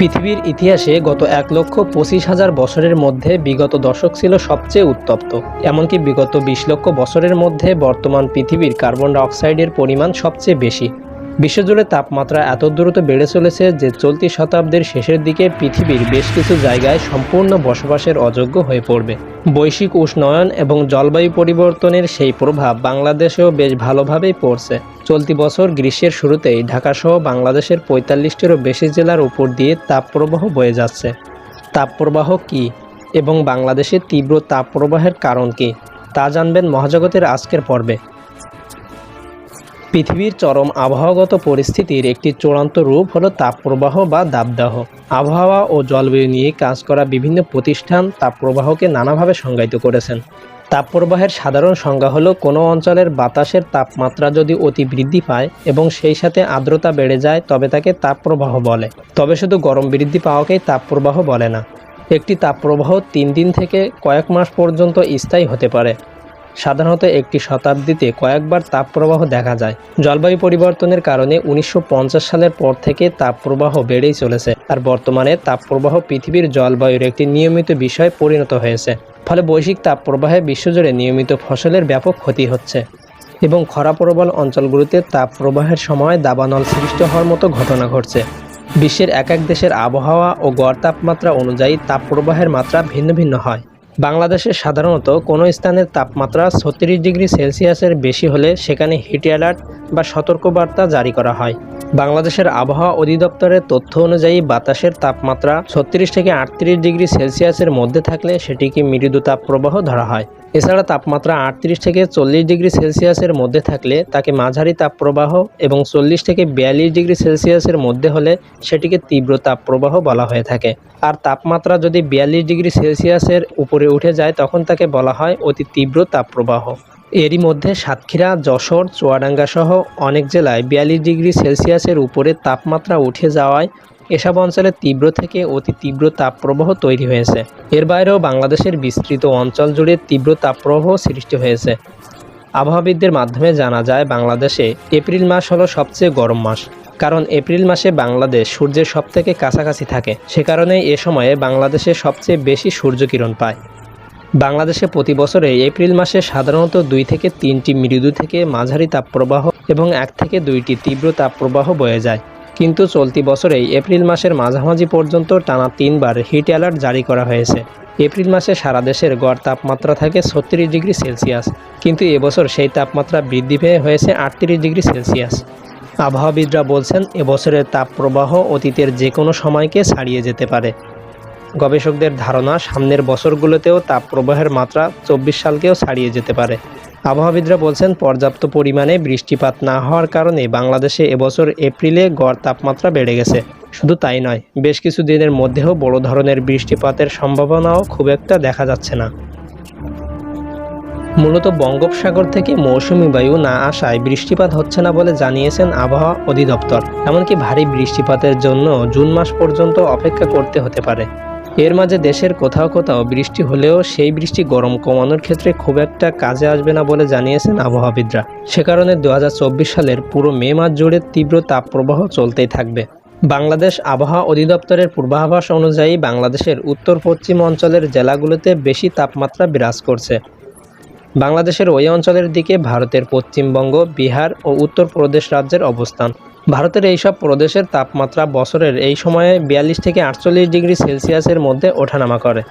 পৃথিবীর ইতিহাসে গত এক লক্ষ পঁচিশ হাজার বছরের মধ্যে বিগত দশক ছিল সবচেয়ে উত্তপ্ত। এমনকি বিগত বিশ লক্ষ বছরের মধ্যে বর্তমান পৃথিবীর কার্বন ডাইঅক্সাইডের পরিমাণ সবচেয়ে বেশি। বিশ্বজুড়ে তাপমাত্রা এত দ্রুত বেড়ে চলেছে যে চলতি শতাব্দীর শেষের দিকে পৃথিবীর বেশ কিছু জায়গায় সম্পূর্ণ বসবাসের অযোগ্য হয়ে পড়বে। বৈশ্বিক উষ্ণায়ন এবং জলবায়ু পরিবর্তনের সেই প্রভাব বাংলাদেশেও বেশ ভালোভাবেই পড়ছে। চলতি বছর গ্রীষ্মের শুরুতেই ঢাকাসহ বাংলাদেশের পঁয়তাল্লিশটিরও বেশি জেলার উপর দিয়ে তাপপ্রবাহ বয়ে যাচ্ছে। তাপপ্রবাহ কী এবং বাংলাদেশের তীব্র তাপপ্রবাহের কারণ কী তা জানবেন মহাজগতের আজকের পর্বে। পৃথিবীর চরম আবহাওয়াগত পরিস্থিতির একটি চূড়ান্ত রূপ হলো তাপপ্রবাহ বা দাবদাহ আবহাওয়া ও জলবায়ু নিয়ে কাজ করা বিভিন্ন প্রতিষ্ঠান তাপপ্রবাহকে নানাভাবে সংজ্ঞায়িত করেছেন। তাপপ্রবাহের সাধারণ সংজ্ঞা হলো কোনো অঞ্চলের বাতাসের তাপমাত্রা যদি অতি বৃদ্ধি পায় এবং সেই সাথে আর্দ্রতা বেড়ে যায়, তবে তাকে তাপপ্রবাহ বলে। তবে শুধু গরম বৃদ্ধি পাওয়াকেই তাপপ্রবাহ বলে না। একটি তাপপ্রবাহ তিন দিন থেকে কয়েক মাস পর্যন্ত স্থায়ী হতে পারে। সাধারণত একটি শতাব্দীতে কয়েকবার তাপপ্রবাহ দেখা যায়। জলবায়ু পরিবর্তনের কারণে উনিশশো পঞ্চাশ সালের পর থেকে তাপপ্রবাহ বেড়েই চলেছে আর বর্তমানে তাপপ্রবাহ পৃথিবীর জলবায়ুর একটি নিয়মিত বিষয় পরিণত হয়েছে। ফলে বৈশ্বিক তাপপ্রবাহে বিশ্বজুড়ে নিয়মিত ফসলের ব্যাপক ক্ষতি হচ্ছে এবং খরাপ্রবল অঞ্চলগুলোতে তাপপ্রবাহের সময় দাবানল সৃষ্টি হওয়ার মতো ঘটনা ঘটছে। বিশ্বের এক এক দেশের আবহাওয়া ও গড় তাপমাত্রা অনুযায়ী তাপপ্রবাহের মাত্রা ভিন্ন ভিন্ন হয়। বাংলাদেশে সাধারণত কোনো স্থানের তাপমাত্রা ছত্রিশ ডিগ্রি সেলসিয়াসের বেশি হলে সেখানে হিট অ্যালার্ট বা সতর্কবার্তা জারি করা হয়। বাংলাদেশের আবহাওয়া অধিদপ্তরের তথ্য অনুযায়ী বাতাসের তাপমাত্রা ছত্রিশ থেকে আটত্রিশ ডিগ্রি সেলসিয়াসের মধ্যে থাকলে সেটিকে মৃদু তাপপ্রবাহ ধরা হয়। এছাড়া তাপমাত্রা আটত্রিশ থেকে চল্লিশ ডিগ্রি সেলসিয়াসের মধ্যে থাকলে তাকে মাঝারি তাপপ্রবাহ এবং চল্লিশ থেকে বিয়াল্লিশ ডিগ্রি সেলসিয়াসের মধ্যে হলে সেটিকে তীব্র তাপপ্রবাহ বলা হয়ে থাকে। আর তাপমাত্রা যদি বিয়াল্লিশ ডিগ্রি সেলসিয়াসের উপরে উঠে যায়, তখন তাকে বলা হয় অতি তীব্র তাপপ্রবাহ। এরই মধ্যে সাতক্ষীরা, যশোর, চুয়াডাঙ্গা সহ অনেক জেলায় বিয়াল্লিশ ডিগ্রি সেলসিয়াসের উপরে তাপমাত্রা উঠে যাওয়ায় এসব অঞ্চলে তীব্র থেকে অতি তীব্র তাপপ্রবাহ তৈরি হয়েছে। এর বাইরেও বাংলাদেশের বিস্তৃত অঞ্চল জুড়ে তীব্র তাপপ্রবাহ সৃষ্টি হয়েছে। আবহাওয়াবিদদের মাধ্যমে জানা যায়, বাংলাদেশে এপ্রিল মাস হলো সবচেয়ে গরম মাস। কারণ এপ্রিল মাসে বাংলাদেশ সূর্যের সবথেকে কাছাকাছি থাকে। সে কারণে এ সময়ে বাংলাদেশে সবচেয়ে বেশি সূর্যকিরণ পায়। বাংলাদেশে প্রতি বছরে এপ্রিল মাসে সাধারণত দুই থেকে তিনটি মৃদু থেকে মাঝারি তাপপ্রবাহ এবং এক থেকে দুইটি তীব্র তাপপ্রবাহ বয়ে যায়। কিন্তু চলতি বছরেই এপ্রিল মাসের মাঝামাঝি পর্যন্ত টানা তিনবার হিট অ্যালার্ট জারি করা হয়েছে। এপ্রিল মাসে সারা দেশের গড় তাপমাত্রা থাকে ছত্রিশ ডিগ্রি সেলসিয়াস, কিন্তু এবছর সেই তাপমাত্রা বৃদ্ধি পেয়ে হয়েছে আটত্রিশ ডিগ্রি সেলসিয়াস। আবহাওয়াবিদরা বলছেন এবছরের তাপপ্রবাহ অতীতের যে কোনো সময়কে ছাড়িয়ে যেতে পারে। গবেষকদের ধারণা, সামনের বছরগুলোতেও তাপ প্রবাহের মাত্রা চব্বিশ সালকেও ছাড়িয়ে যেতে পারে। আবহাওয়াবিদরা বলছেন, পর্যাপ্ত পরিমাণে বৃষ্টিপাত না হওয়ার কারণে বাংলাদেশে এবছর এপ্রিলে গড় তাপমাত্রা বেড়ে গেছে। শুধু তাই নয়, বেশ কিছু দিনের মধ্যেও বড় ধরনের বৃষ্টিপাতের সম্ভাবনাও খুব একটা দেখা যাচ্ছে না। মূলত বঙ্গোপসাগর থেকে মৌসুমি বায়ু না আসায় বৃষ্টিপাত হচ্ছে না বলে জানিয়েছেন আবহাওয়া অধিদপ্তর। এমনকি ভারী বৃষ্টিপাতের জন্য জুন মাস পর্যন্ত অপেক্ষা করতে হতে পারে। এর মাঝে দেশের কোথাও কোথাও বৃষ্টি হলেও সেই বৃষ্টি গরম কমানোর ক্ষেত্রে খুব একটা কাজে আসবে না বলে জানিয়েছেন আবহাওয়াবিদরা। সে কারণে দু হাজার চব্বিশ সালের পুরো মে মাস জুড়ে তীব্র তাপপ্রবাহ চলতেই থাকবে। বাংলাদেশ আবহাওয়া অধিদপ্তরের পূর্বাভাস অনুযায়ী বাংলাদেশের উত্তর পশ্চিম অঞ্চলের জেলাগুলোতে বেশি তাপমাত্রা বিরাজ করছে। বাংলাদেশের ওই অঞ্চলের দিকে ভারতের পশ্চিমবঙ্গ, বিহার ও উত্তরপ্রদেশ রাজ্যের অবস্থান। ভারতের এইসব প্রদেশের তাপমাত্রা বছরের এই সময়ে বিয়াল্লিশ থেকে আটচল্লিশ ডিগ্রি সেলসিয়াসের মধ্যে ওঠানামা করে।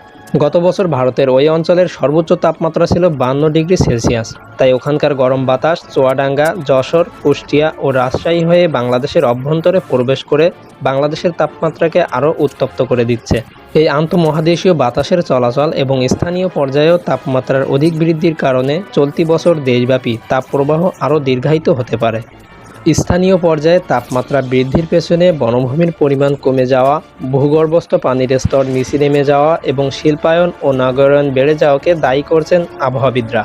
গত বছর ভারতের ওই অঞ্চলের সর্বোচ্চ তাপমাত্রা ছিল বান্ন ডিগ্রি সেলসিয়াস। তাই ওখানকার গরম বাতাস, চুয়াডাঙ্গা, যশোর, কুষ্টিয়া ও রাজশাহী হয়ে বাংলাদেশের অভ্যন্তরে প্রবেশ করে বাংলাদেশের তাপমাত্রাকে আরও উত্তপ্ত করে দিচ্ছে। এই আন্তঃমহাদেশীয় বাতাসের চলাচল এবং স্থানীয় পর্যায়েও তাপমাত্রার অধিক বৃদ্ধির কারণে চলতি বছর দেশব্যাপী তাপপ্রবাহ আরও দীর্ঘায়িত হতে পারে। স্থানীয় পর্যায়ে তাপমাত্রা বৃদ্ধির পেছনে বনভূমির পরিমাণ কমে যাওয়া, ভূগর্ভস্থ পানির স্তর নিচে নেমে যাওয়া এবং শিল্পায়ন ও নগরায়ন বেড়ে যাওয়াকে দায়ী করছেন আবহাওয়াবিদরা।